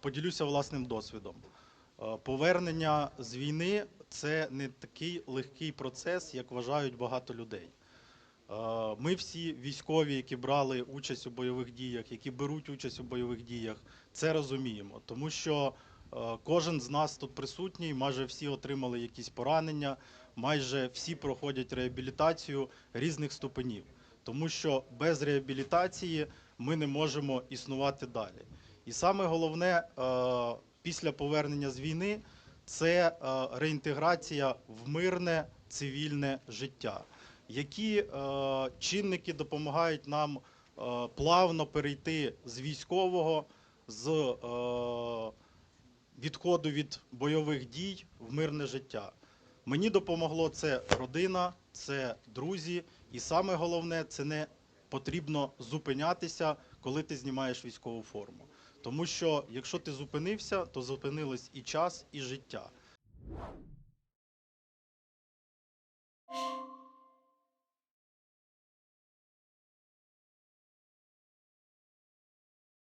Поділюся власним досвідом. Е, Повернення з війни це не такий легкий процес, як вважають багато людей. Е, Ми всі військові, які брали участь у бойових діях, які беруть участь у бойових діях, це розуміємо, тому що е, кожен з нас тут присутній, майже всі отримали якісь поранення, майже всі проходять реабілітацію різних ступенів, тому що без реабілітації ми не можемо існувати далі. І саме головне е, після повернення з війни це е, реінтеграція в мирне цивільне життя. Які е, чинники допомагають нам плавно перейти з військового, з відходу від бойових дій в мирне життя? Мені допомогло це родина, це друзі, і саме головне це не потрібно зупинятися, коли ти знімаєш військову форму. Тому що якщо ти зупинився, то зупинились і час, і життя.